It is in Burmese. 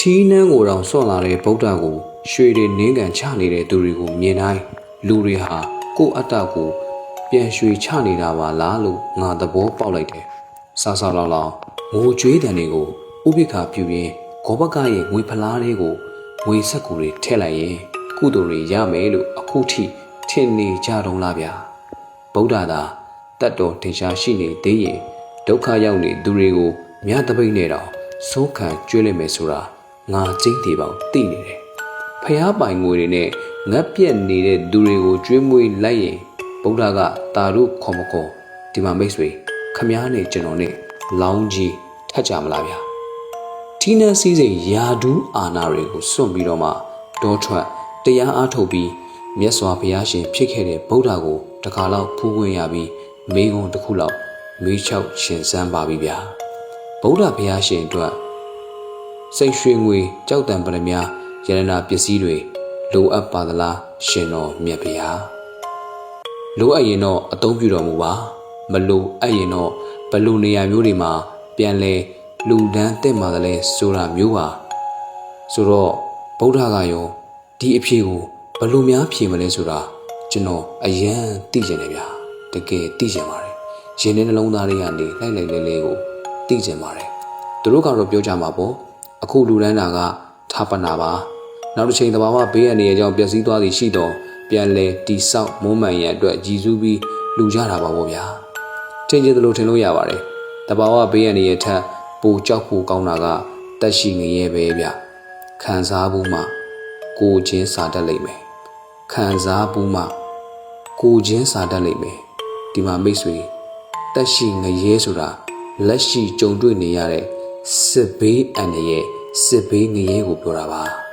ထီးနှန်းကိုတောင်စွန့်လာတဲ့ဗုဒ္ဓကိုရွှေတွေနင်းကန်ချနေတဲ့သူတွေကိုမြင်တိုင်းလူတွေဟာကိုယ့်အတ္တကိုပြန်ရွှေချနေတာပါလားလို့ငါသဘောပေါက်လိုက်တယ်။ဆာဆာလောင်လောင်ငိုကြွေးတံတွေကိုဥပိ္ပခာပြုရင်းဂောဘကရဲ့ငွေဖလားတွေကိုငွေဆက်ကူတွေထည့်လိုက်ရင်ကုသိုလ်တွေရမယ်လို့အခုထိထင်နေကြတော့လားဗျာ။ဗုဒ္ဓသာတတ်တော်တင်ရှားရှိနေသေးရင်ဒုက္ခရောက်နေသူတွေကိုမြတ်တပိတ်နဲ့တော့စိုးခံကျွေးလိုက်မယ်ဆိုတာ ငါကျိတ်သေးပေါင်းသိနေတယ်။ဖျားပိုင်ငွေတွေနဲ့ငတ်ပြက်နေတဲ့သူတွေကိုကျွေးမွေးလိုက်ရင်ဗုဒ္ဓကတာတို့ခေါ်မခေါ်ဒီမှာမိတ်ဆွေခမားနဲ့ကျွန်တော်နဲ့လောင်းကြီးထတ်ကြမလားဗျာ။ထီးနှန်းစည်းစိမ်ယာဒူးအာနာတွေကိုစွန့်ပြီးတော့မှဒေါထွက်တရားအားထုတ်ပြီးမြတ်စွာဘုရားရှင်ဖြစ်ခဲ့တဲ့ဗုဒ္ဓကိုတခါလောက်ဖူးခွင့်ရပြီးမိဂုံတစ်ခုလောက်မေးချောက်ရှင်စမ်းပါပြီဗျာဗုဒ္ဓဘုရားရှင်အတွက် စိတ်ရွှေငွေကြောက်တံပရမယရတနာပစ္စည်းတွေလိုအပ်ပါသလားရှင်တော်မြတ်ဗျာလိုအပ်ရင်တော့အသုံးပြုတော်မူပါမလိုအပ်ရင်တော့ဘယ်လိုနေရာမျိုးတွေမှာပြန်လဲလူဒန်းတက်မှာလဲဆိုတာမျိုးပါဆိုတော့ဗုဒ္ဓကရောဒီအဖြေကိုဘယ်လိုများဖြေမလဲဆိုတာကျွန်တော်အယံသိကျင်တယ်ဗျာတကယ်သိကျင်ပါတယ်ရင်ထဲနှလုံးသားတွေကနေလိုက်လိုက်လဲလဲကိုသိကျင်ပါတယ်သူတို့ကတော့ပြောကြမှာပေါ့ အခုလူဒန်းတာကထာပနာပါနောက်တစ်ချိန်တဘာဝဘေးရန်နေအကြောင်းပျက်စီးသွားသည်ရှိတော့ပြန်လဲတိဆောက်မုံမှန်ရန်အတွက်ကြည်စူးပြီးလူကြတာပါဗောဗျာထင်ကြသလိုထင်လို့ရပါတယ်တဘာဝဘေးရန်နေရထက်ပိုကြောက်ဖို့ကောင်းတာကတက်ရှိငရဲပဲဗျခံစားဘူးမှကိုချင်းစာတတ်လိမ့်မယ်ခံစားဘူးမှကိုချင်းစာတတ်လိမ့်မယ်ဒီမှာမိတ်ဆွေတက်ရှိငရဲဆိုတာလက်ရှိကြုံတွေ့နေရတဲ့စစ်ဘေးအန္တရာယ် စစ်ဘေးငရဲကိုပြောတာပါ